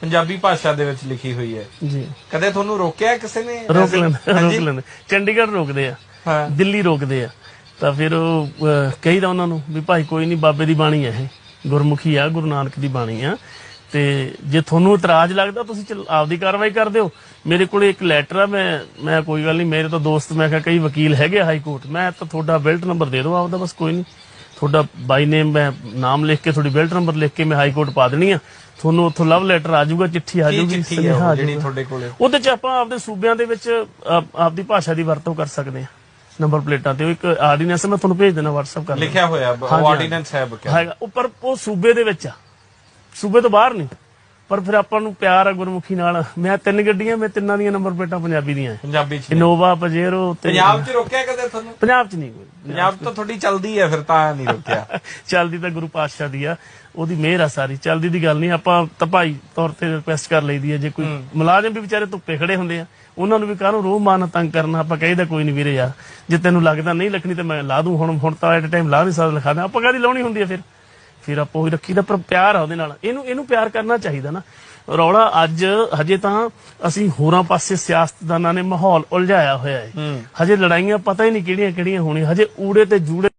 ਪੰਜਾਬੀ ਭਾਸ਼ਾ ਦੇ ਵਿੱਚ ਲਿਖੀ ਹੋਈ ਹੈ। ਜੀ। ਕਦੇ ਤੁਹਾਨੂੰ ਰੋਕਿਆ ਕਿਸੇ ਨੇ? ਰੋਕ? ਲੈਂਦੇ? ਰੋਕ ਲੈਂਦੇ। ਚੰਡੀਗੜ੍ਹ ਰੋਕਦੇ ਆ ਹਾਂ। ਦਿੱਲੀ ਰੋਕਦੇ ਆ। ਤਾਂ ਫਿਰ ਉਹ ਕਹੀਦਾ ਉਹਨਾਂ ਨੂੰ ਵੀ ਭਾਈ ਕੋਈ ਨਹੀਂ ਬਾਬੇ ਦੀ ਬਾਣੀ ਹੈ ਇਹ। ਗੁਰਮੁਖੀ ਆ ਗੁਰੂ ਨਾਨਕ ਦੀ ਬਾਣੀ ਆ। ਤੇ ਜੇ ਤੁਹਾਨੂੰ ਇਤਰਾਜ਼ ਲੱਗਦਾ ਤੁਸੀਂ ਆਪਦੀ ਕਾਰਵਾਈ ਕਰ ਦਿਓ। ਮੇਰੇ ਕੋਲੇ ਇੱਕ ਲੈਟਰ ਆ ਮੈਂ ਮੈਂ ਕੋਈ ਗੱਲ ਨਹੀਂ ਮੇਰੇ ਤਾਂ ਦੋਸਤ ਮੈਂ ਕਿਹਾ ਕਈ ਵਕੀਲ ਹੈਗੇ ਹਾਈ ਕੋਰਟ। ਮੈਂ ਤਾਂ ਤੁਹਾਡਾ ਬਿਲਟ ਨੰਬਰ ਦੇ ਦਿਓ ਆਪਦਾ ਬਸ ਕੋਈ ਨਹੀਂ। ਤੁਹਾਡਾ ਬਾਈ ਨੇਮ ਮੈਂ ਨਾਮ ਲਿਖ ਕੇ ਤੁਹਾਡੀ ਬਿਲਟ ਨੰਬਰ ਲਿਖ ਕੇ ਮੈਂ ਹਾਈ ਕੋਰਟ ਪਾ ਦੇਣੀ ਆ। ਤੁਹਾਨੂੰ ਉੱਥੋਂ ਲਵ ਲੈਟਰ ਆ ਜਾਊਗਾ ਚਿੱਠੀ ਆ ਜਾਊਗੀ ਸੁਨੇਹਾ ਆ ਜਿਹੜੀ ਤੁਹਾਡੇ ਕੋਲੇ? ਉਹਦੇ ਚ ਆਪਾਂ ਆਪਦੇ ਸੂਬਿਆਂ ਦੇ ਵਿੱਚ ਆਪ- ਆਪਦੀ ਭਾਸ਼ਾ ਦੀ ਵਰਤੋਂ ਕਰ ਸਕਦੇ ਹਾਂ ਨੰਬਰ ਪਲੇਟਾਂ ਤੇ ਇੱਕ ਆਰਡੀਨੈਂਸ ਮੈਂ ਤੁਹਾਨੂੰ ਭੇਜ ਦੇਣਾ WhatsApp ਕਰ ਲਿਖਿਆ ਹੋਇਆ। ਆਰਡੀਨੈਂਸ ਹੈ ਬਕਿਆ। ਹੈਗਾ ਉੱਪਰ ਉਹ ਸੂਬੇ ਦੇ ਵਿੱਚ ਆ। ਸੂਬੇ ਤੋਂ ਬਾਹਰ ਨਹੀਂ। ਪਰ ਫਿਰ ਆਪਾਂ ਨੂੰ ਪਿਆਰ ਆ ਗੁਰਮੁਖੀ ਨਾਲ। ਮੈਂ ਤਿੰਨ ਗੱਡੀਆਂ ਮੈਂ ਤਿੰਨਾਂ ਦੀਆਂ ਨੰਬਰ ਪਲੇਟਾਂ ਪੰਜਾਬੀ ਦੀਆਂ। ਪੰਜਾਬੀ ਚ ਇਨੋਵਾ ਪਜੇਰੋ ਤੇ ਪੰਜਾਬ ਚ ਰੋਕਿਆ ਕਦੇ ਤੁਹਾਨੂੰ? ਪੰਜਾਬ ਚ ਨਹੀਂ ਕੋਈ। ਪੰਜਾਬ ਤਾਂ ਤੁਹਾਡੀ ਚਲਦੀ ਹੈ ਫਿਰ ਤਾਂ ਨਹੀਂ ਰੋਕਿਆ। ਚੱਲਦੀ ਤਾਂ ਗੁਰੂ ਪਾਤਸ਼ਾਹ ਦੀ ਆ ਉਹਦੀ ਮਿਹਰ ਆ ਸਾਰੀ। ਚੱਲਦੀ ਦੀ ਗੱਲ ਨਹੀਂ ਆਪਾਂ ਤਾਂ ਭਾਈ ਤੌਰ ਤੇ ਰਿਕੁਐਸਟ ਕਰ ਲਈਦੀ ਹੈ ਜੇ ਕੋਈ ਮੁਲਾਜ਼ਮ ਵੀ ਵਿਚਾਰੇ ਧੁੱਪੇ ਖੜੇ ਹੁੰਦੇ ਆ ਉਹਨਾਂ ਨੂੰ ਵੀ ਕਾਹਨੂੰ ਰੋਹ ਮਾਨ ਤੰਗ ਕਰਨਾ ਆਪਾਂ ਕਹੀਦਾ ਕੋਈ ਨਹੀਂ ਵੀਰੇ ਯਾਰ। ਜੇ ਤੈਨੂੰ ਲੱਗਦਾ ਨਹੀਂ ਲਿਖਣੀ ਤੇ ਮੈਂ ਲਾ ਦੂੰ ਹੁਣ ਹੁਣ ਤਾਂ ਐਟ ਟਾਈਮ ਲਾ ਨਹੀਂ ਸਕਦਾ ਲਿਖਾ ਦਾਂ ਆਪਾਂ ਕਾਹਦੀ ਲਾਉਣੀ ਹੁੰਦੀ ਆ ਫਿਰ? ਫਿਰ ਆਪਾਂ ਉਹੀ ਰੱਖੀਦਾ ਪਰ ਪਿਆਰ ਆ ਉਹਦੇ ਨਾਲ। ਇਹਨੂੰ ਇਹਨੂੰ ਪਿਆਰ ਕਰਨਾ ਚਾਹੀਦਾ ਨਾ। ਰੌਲਾ ਅੱਜ ਹਜੇ ਤਾਂ ਅਸੀਂ ਹੋਰਾਂ ਪਾਸੇ ਸਿਆਸਤਦਾਨਾਂ ਨੇ ਮਾਹੌਲ ਉਲਝਾਇਆ ਹੋਇਆ ਹੈ। ਹਜੇ ਲੜਾਈਆਂ ਪਤਾ ਹੀ ਨਹੀਂ ਕਿਹੜੀਆਂ ਕਿਹੜੀਆਂ ਹੋਣੀਆਂ। ਹਜੇ ਊੜੇ ਤੇ ਜੂੜੇ